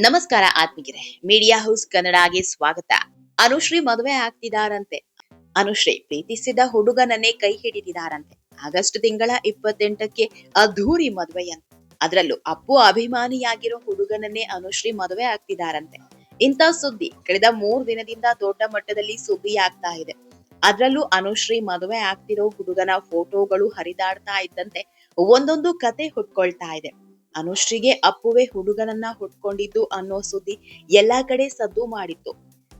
ನಮಸ್ಕಾರ ಆತ್ಮೀಯರೇ, media house ಕನ್ನಡಗೆ ಸ್ವಾಗತ. ಅನುಶ್ರೀ ಮದುವೆ ಆಗ್ತಿದಾರಂತೆ. ಅನುಶ್ರೀ ಪ್ರೀತಿಸಿದ ಹುಡುಗನನ್ನೇ ಕೈ ಹಿಡಿದಿದಾರಂತೆ. ಆಗಸ್ಟ್ ತಿಂಗಳ ಇಪ್ಪತ್ತೆಂಟಕ್ಕೆ ಅದ್ಧೂರಿ ಮದುವೆಯಂತೆ. ಅದರಲ್ಲೂ ಅಪ್ಪು ಅಭಿಮಾನಿಯಾಗಿರೋ ಹುಡುಗನನ್ನೇ ಅನುಶ್ರೀ ಮದುವೆ ಆಗ್ತಿದಾರಂತೆ. ಇಂಥ ಸುದ್ದಿ ಕಳೆದ ಮೂರ್ ದಿನದಿಂದ ದೊಡ್ಡ ಮಟ್ಟದಲ್ಲಿ ಸುದ್ದಿ ಆಗ್ತಾ ಇದೆ. ಅದರಲ್ಲೂ ಅನುಶ್ರೀ ಮದುವೆ ಆಗ್ತಿರೋ ಹುಡುಗನ ಫೋಟೋಗಳು ಹರಿದಾಡ್ತಾ ಇದ್ದಂತೆ ಒಂದೊಂದು ಕತೆ ಹುಟ್ಕೊಳ್ತಾ ಇದೆ. ಅನುಶ್ರೀಗೆ ಅಪ್ಪುವೆ ಹುಡುಗನನ್ನ ಹುಟ್ಕೊಂಡಿದ್ದು ಅನ್ನೋ ಸುದ್ದಿ ಎಲ್ಲಾ ಕಡೆ ಸದ್ದು ಮಾಡಿತ್ತು.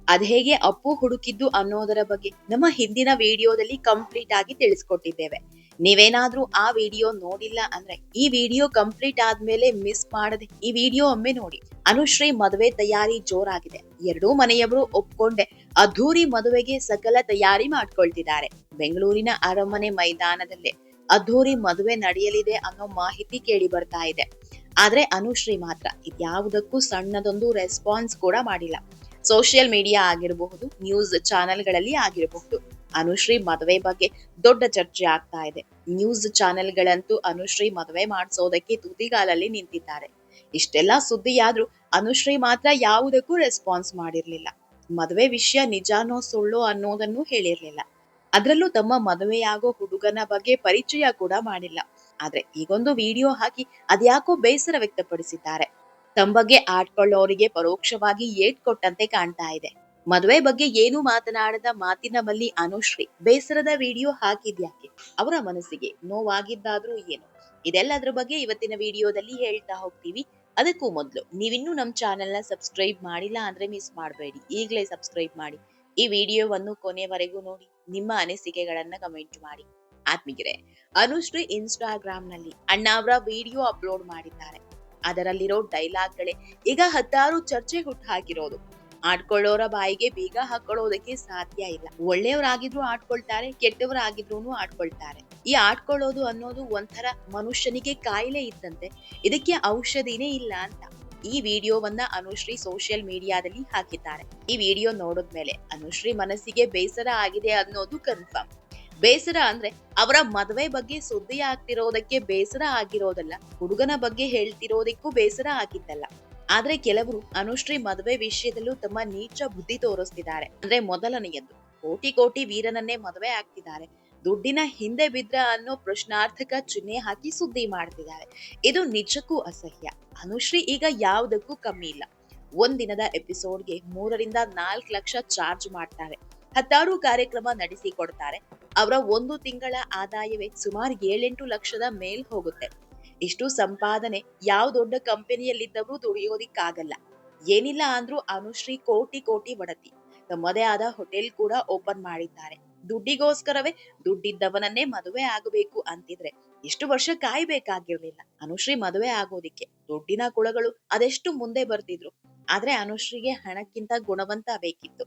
ಅದ್ ಹೇಗೆ ಅಪ್ಪು ಹುಡುಕಿದ್ದು ಅನ್ನೋದರ ಬಗ್ಗೆ ನಮ್ಮ ಹಿಂದಿನ ವಿಡಿಯೋದಲ್ಲಿ ಕಂಪ್ಲೀಟ್ ಆಗಿ ತಿಳಿಸ್ಕೊಟ್ಟಿದ್ದೇವೆ. ನೀವೇನಾದ್ರೂ ಆ ವಿಡಿಯೋ ನೋಡಿಲ್ಲ ಅಂದ್ರೆ ಈ ವಿಡಿಯೋ ಕಂಪ್ಲೀಟ್ ಆದ್ಮೇಲೆ ಮಿಸ್ ಮಾಡದೆ ಈ ವಿಡಿಯೋ ಒಮ್ಮೆ ನೋಡಿ. ಅನುಶ್ರೀ ಮದುವೆ ತಯಾರಿ ಜೋರಾಗಿದೆ. ಎರಡೂ ಮನೆಯವರು ಒಪ್ಕೊಂಡೆ ಅದ್ಧೂರಿ ಮದುವೆಗೆ ಸಕಲ ತಯಾರಿ ಮಾಡ್ಕೊಳ್ತಿದ್ದಾರೆ. ಬೆಂಗಳೂರಿನ ಅರಮನೆ ಮೈದಾನದಲ್ಲೇ ಅದ್ಧೂರಿ ಮದುವೆ ನಡೆಯಲಿದೆ ಅನ್ನೋ ಮಾಹಿತಿ ಕೇಳಿ ಬರ್ತಾ ಇದೆ. ಆದ್ರೆ ಅನುಶ್ರೀ ಮಾತ್ರ ಇದ್ಯಾವುದಕ್ಕೂ ಸಣ್ಣದೊಂದು ರೆಸ್ಪಾನ್ಸ್ ಕೂಡ ಮಾಡಿಲ್ಲ. ಸೋಷಿಯಲ್ ಮೀಡಿಯಾ ಆಗಿರಬಹುದು ನ್ಯೂಸ್ ಚಾನೆಲ್ಗಳಲ್ಲಿ ಆಗಿರಬಹುದು. ಅನುಶ್ರೀ ಮದುವೆ ಬಗ್ಗೆ ದೊಡ್ಡ ಚರ್ಚೆ ಆಗ್ತಾ ಇದೆ. ನ್ಯೂಸ್ ಚಾನೆಲ್ಗಳಂತೂ ಅನುಶ್ರೀ ಮದುವೆ ಮಾಡಿಸೋದಕ್ಕೆ ತುದಿಗಾಲಲ್ಲಿ ನಿಂತಿದ್ದಾರೆ. ಇಷ್ಟೆಲ್ಲ ಸುದ್ದಿಯಾದ್ರೂ ಅನುಶ್ರೀ ಮಾತ್ರ ಯಾವುದಕ್ಕೂ ರೆಸ್ಪಾನ್ಸ್ ಮಾಡಿರ್ಲಿಲ್ಲ. ಮದುವೆ ವಿಷಯ ನಿಜಾನೋ ಸುಳ್ಳು ಅನ್ನೋದನ್ನು ಹೇಳಿರ್ಲಿಲ್ಲ. ಅದ್ರಲ್ಲೂ ತಮ್ಮ ಮದುವೆಯಾಗೋ ಹುಡುಗನ ಬಗ್ಗೆ ಪರಿಚಯ ಕೂಡ ಮಾಡಿಲ್ಲ. ಆದ್ರೆ ಈಗೊಂದು ವಿಡಿಯೋ ಹಾಕಿ ಅದ್ಯಾಕೋ ಬೇಸರ ವ್ಯಕ್ತಪಡಿಸಿದ್ದಾರೆ. ತಮ್ಮ ಬಗ್ಗೆ ಆಡ್ಕೊಳ್ಳೋರಿಗೆ ಪರೋಕ್ಷವಾಗಿ ಏಟ್ ಕೊಟ್ಟಂತೆ ಕಾಣ್ತಾ ಇದೆ. ಮದುವೆ ಬಗ್ಗೆ ಏನು ಮಾತನಾಡದ ಮಾತಿನ ಮಲ್ಲಿ ಅನುಶ್ರೀ ಬೇಸರದ ವಿಡಿಯೋ ಹಾಕಿದ್ಯಾಕೆ? ಅವರ ಮನಸ್ಸಿಗೆ ನೋವಾಗಿದ್ದಾದ್ರೂ ಏನು? ಇದೆಲ್ಲದ್ರ ಬಗ್ಗೆ ಇವತ್ತಿನ ವಿಡಿಯೋದಲ್ಲಿ ಹೇಳ್ತಾ ಹೋಗ್ತೀವಿ. ಅದಕ್ಕೂ ಮೊದಲು ನೀವಿನ್ನೂ ನಮ್ಮ ಚಾನೆಲ್ನ ಸಬ್ಸ್ಕ್ರೈಬ್ ಮಾಡಿಲ್ಲ ಅಂದ್ರೆ ಮಿಸ್ ಮಾಡಬೇಡಿ. ಈಗಲೇ ಸಬ್ಸ್ಕ್ರೈಬ್ ಮಾಡಿ. ಈ ವಿಡಿಯೋವನ್ನು ಕೊನೆವರೆಗೂ ನೋಡಿ, ನಿಮ್ಮ ಅನಿಸಿಕೆಗಳನ್ನ ಕಮೆಂಟ್ ಮಾಡಿ. ಆತ್ಮಿಗಿರೆ ಅನುಶ್ರೀ ಇನ್ಸ್ಟಾಗ್ರಾಮ್ನಲ್ಲಿ ಅಣ್ಣಾವ್ರ ವಿಡಿಯೋ ಅಪ್ಲೋಡ್ ಮಾಡಿದ್ದಾರೆ. ಅದರಲ್ಲಿರೋ ಡೈಲಾಗ್ಗಳೇ ಈಗ ಹತ್ತಾರು ಚರ್ಚೆ ಹುಟ್ಟು ಹಾಕಿರೋದು. ಆಡ್ಕೊಳ್ಳೋರ ಬಾಯಿಗೆ ಬೀಗ ಹಾಕೊಳ್ಳೋದಕ್ಕೆ ಸಾಧ್ಯ ಇಲ್ಲ. ಒಳ್ಳೆಯವರಾಗಿದ್ರು ಆಡ್ಕೊಳ್ತಾರೆ ಕೆಟ್ಟವರಾಗಿದ್ರು ಆಡ್ಕೊಳ್ತಾರೆ. ಈ ಆಡ್ಕೊಳ್ಳೋದು ಅನ್ನೋದು ಒಂಥರ ಮನುಷ್ಯನಿಗೆ ಕಾಯಿಲೆ ಇದ್ದಂತೆ, ಇದಕ್ಕೆ ಔಷಧಿನೇ ಇಲ್ಲ ಅಂತ. ಈ ವಿಡಿಯೋವನ್ನ ಅನುಶ್ರೀ ಸೋಷಿಯಲ್ ಮೀಡಿಯಾದಲ್ಲಿ ಹಾಕಿದ್ದಾರೆ. ಈ ವಿಡಿಯೋ ನೋಡಿದ್ಮೇಲೆ ಅನುಶ್ರೀ ಮನಸ್ಸಿಗೆ ಬೇಸರ ಆಗಿದೆ ಅನ್ನೋದು ಕನ್ಫರ್ಮ್ ಬೇಸರ ಅಂದ್ರೆ ಅವರ ಮದುವೆ ಬಗ್ಗೆ ಸುದ್ದಿ ಆಗ್ತಿರೋದಕ್ಕೆ ಬೇಸರ ಆಗಿರೋದಲ್ಲ, ಹುಡುಗನ ಬಗ್ಗೆ ಹೇಳ್ತಿರೋದಕ್ಕೂ ಬೇಸರ ಆಗಿದ್ದಲ್ಲ. ಆದ್ರೆ ಕೆಲವರು ಅನುಶ್ರೀ ಮದುವೆ ವಿಷಯದಲ್ಲೂ ತಮ್ಮ ನೀಚ ಬುದ್ಧಿ ತೋರಿಸ್ತಿದ್ದಾರೆ. ಅಂದ್ರೆ ಮೊದಲನೆಯದ್ದು, ಕೋಟಿ ಕೋಟಿ ವೀರನನ್ನೇ ಮದುವೆ ಆಗ್ತಿದ್ದಾರೆ. ದುಡ್ಡಿನ ಹಿಂದೆ ಬಿದ್ರ ಅನ್ನೋ ಪ್ರಶ್ನಾರ್ಥಕ ಚಿಹ್ನೆ ಹಾಕಿ ಸುದ್ದಿ ಮಾಡ್ತಿದ್ದಾರೆ ಇದು ನಿಜಕ್ಕೂ ಅಸಹ್ಯ. ಅನುಶ್ರೀ ಈಗ ಯಾವುದಕ್ಕೂ ಕಮ್ಮಿ ಇಲ್ಲ. ಒಂದಿನದ ಎಪಿಸೋಡ್ಗೆ ಮೂರರಿಂದ ನಾಲ್ಕು ಲಕ್ಷ ಚಾರ್ಜ್ ಮಾಡ್ತಾರೆ. ಹತ್ತಾರು ಕಾರ್ಯಕ್ರಮ ನಡೆಸಿ ಕೊಡ್ತಾರೆ. ಅವರ ಒಂದು ತಿಂಗಳ ಆದಾಯವೇ ಸುಮಾರು ಏಳೆಂಟು ಲಕ್ಷದ ಮೇಲ್ ಹೋಗುತ್ತೆ. ಇಷ್ಟು ಸಂಪಾದನೆ ಯಾವ ದೊಡ್ಡ ಕಂಪನಿಯಲ್ಲಿದ್ದವರು ದುಡಿಯೋದಿಕ್ಕಾಗಲ್ಲ. ಏನಿಲ್ಲ ಅಂದ್ರೂ ಅನುಶ್ರೀ ಕೋಟಿ ಕೋಟಿ ಬಡತಿ ತಮ್ಮದೇ ಆದ ಹೋಟೆಲ್ ಕೂಡ ಓಪನ್ ಮಾಡಿದ್ದಾರೆ. ದುಡ್ಡಿಗೋಸ್ಕರವೇ ದುಡ್ಡಿದ್ದವನನ್ನೇ ಮದುವೆ ಆಗಬೇಕು ಅಂತಿದ್ರೆ ಇಷ್ಟು ವರ್ಷ ಕಾಯ್ಬೇಕಾಗಿರ್ಲಿಲ್ಲ. ಅನುಶ್ರೀ ಮದುವೆ ಆಗೋದಿಕ್ಕೆ ದುಡ್ಡಿನ ಕುಳಗಳು ಅದೆಷ್ಟು ಮುಂದೆ ಬರ್ತಿದ್ರು. ಆದ್ರೆ ಅನುಶ್ರೀಗೆ ಹಣಕ್ಕಿಂತ ಗುಣವಂತ ಬೇಕಿತ್ತು.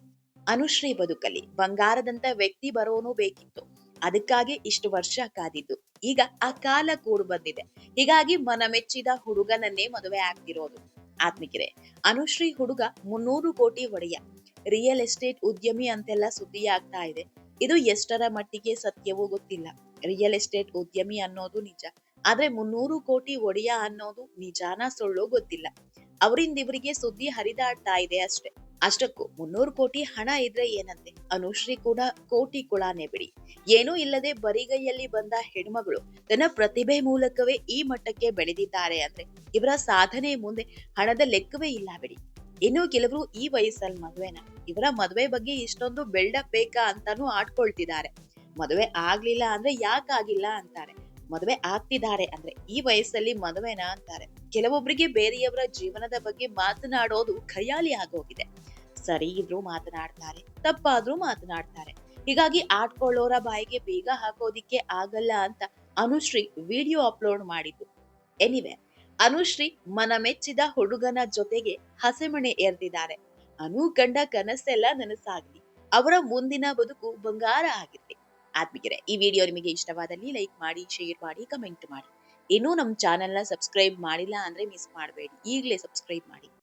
ಅನುಶ್ರೀ ಬದುಕಲಿ ಬಂಗಾರದಂತ ವ್ಯಕ್ತಿ ಬರೋನು ಬೇಕಿತ್ತು. ಅದಕ್ಕಾಗಿ ಇಷ್ಟು ವರ್ಷ ಕಾದಿದ್ದು. ಈಗ ಆ ಕಾಲ ಕೂಡ್ ಬಂದಿದೆ. ಹೀಗಾಗಿ ಮನಮೆಚ್ಚಿದ ಹುಡುಗನನ್ನೇ ಮದುವೆ ಆಗ್ತಿರೋದು. ಆತ್ಮಿಕರೆ, ಅನುಶ್ರೀ ಹುಡುಗ ಮುನ್ನೂರು ಕೋಟಿ ಒಡೆಯ. ರಿಯಲ್ ಎಸ್ಟೇಟ್ ಉದ್ಯಮಿ ಅಂತೆಲ್ಲ ಸುದ್ದಿ ಆಗ್ತಾ ಇದೆ. ಇದು ಎಷ್ಟರ ಮಟ್ಟಿಗೆ ಸತ್ಯವೂ ಗೊತ್ತಿಲ್ಲ. ರಿಯಲ್ ಎಸ್ಟೇಟ್ ಉದ್ಯಮಿ ಅನ್ನೋದು ನಿಜ. ಆದ್ರೆ ಮುನ್ನೂರು ಕೋಟಿ ಒಡೆಯ ಅನ್ನೋದು ನಿಜಾನ ಸುಳ್ಳು ಗೊತ್ತಿಲ್ಲ. ಅವರಿಂದ ಇವರಿಗೆ ಸುದ್ದಿ ಹರಿದಾಡ್ತಾ ಇದೆ ಅಷ್ಟೇ. ಅಷ್ಟಕ್ಕೂ ಮುನ್ನೂರು ಕೋಟಿ ಹಣ ಇದ್ರೆ ಏನಂತೆ? ಅನುಶ್ರೀ ಕೂಡ ಕೋಟಿ ಕುಳಾನೆ ಬಿಡಿ. ಏನೂ ಇಲ್ಲದೆ ಬರಿಗೈಯಲ್ಲಿ ಬಂದ ಹೆಣ್ಮಗಳು ತನ್ನ ಪ್ರತಿಭೆ ಮೂಲಕವೇ ಈ ಮಟ್ಟಕ್ಕೆ ಬೆಳೆದಿದ್ದಾರೆ ಅಂದ್ರೆ ಇವರ ಸಾಧನೆ ಮುಂದೆ ಹಣದ ಲೆಕ್ಕವೇ ಇಲ್ಲ ಬಿಡಿ. ಇನ್ನು ಕೆಲವರು ಈ ವಯಸ್ಸಲ್ಲಿ ಮದುವೆನ. ಇವರ ಮದುವೆ ಬಗ್ಗೆ ಇಷ್ಟೊಂದು ಬೆಲ್ಡಪ್ ಬೇಕಾ ಅಂತಾನು ಆಡ್ಕೊಳ್ತಿದ್ದಾರೆ. ಮದುವೆ ಆಗ್ಲಿಲ್ಲ ಅಂದ್ರೆ ಯಾಕಾಗಿಲ್ಲ ಅಂತಾರೆ. ಮದುವೆ ಆಗ್ತಿದ್ದಾರೆ ಅಂದ್ರೆ ಈ ವಯಸ್ಸಲ್ಲಿ ಮದುವೆನ ಅಂತಾರೆ. ಕೆಲವೊಬ್ಬರಿಗೆ ಬೇರೆಯವರ ಜೀವನದ ಬಗ್ಗೆ ಮಾತನಾಡೋದು ಖಯಾಲಿ ಆಗೋಗಿದೆ. ಸರಿ ಇದ್ರು ಮಾತನಾಡ್ತಾರೆ, ತಪ್ಪಾದ್ರೂ ಮಾತನಾಡ್ತಾರೆ. ಹೀಗಾಗಿ ಆಡ್ಕೊಳ್ಳೋರ ಬಾಯಿಗೆ ಬೇಗ ಹಾಕೋದಿಕ್ಕೆ ಆಗಲ್ಲ ಅಂತ ಅನುಶ್ರೀ ವಿಡಿಯೋ ಅಪ್ಲೋಡ್ ಮಾಡಿದ್ದು. ಎನಿವೆ ಅನುಶ್ರೀ ಮನ ಮೆಚ್ಚಿದ ಹುಡುಗನ ಜೊತೆಗೆ ಹಸೆಮಣೆ ಎರೆದಿದ್ದಾರೆ. ಅನು ಕಂಡ ಕನಸೆಲ್ಲ ನನಸಾಗ್ಲಿ. ಅವರ ಮುಂದಿನ ಬದುಕು ಬಂಗಾರ ಆಗಿದೆ ಆತ್ಮಿಕರೆ ಈ ವಿಡಿಯೋ ನಿಮಗೆ ಇಷ್ಟವಾದಲ್ಲಿ ಲೈಕ್ ಮಾಡಿ, ಶೇರ್ ಮಾಡಿ, ಕಮೆಂಟ್ ಮಾಡಿ. ಇನ್ನೂ ನಮ್ಮ ಚಾನೆಲ್ನ ಸಬ್ಸ್ಕ್ರೈಬ್ ಮಾಡಿಲ್ಲ ಅಂದ್ರೆ ಮಿಸ್ ಮಾಡಬೇಡಿ. ಈಗಲೇ ಸಬ್ಸ್ಕ್ರೈಬ್ ಮಾಡಿ.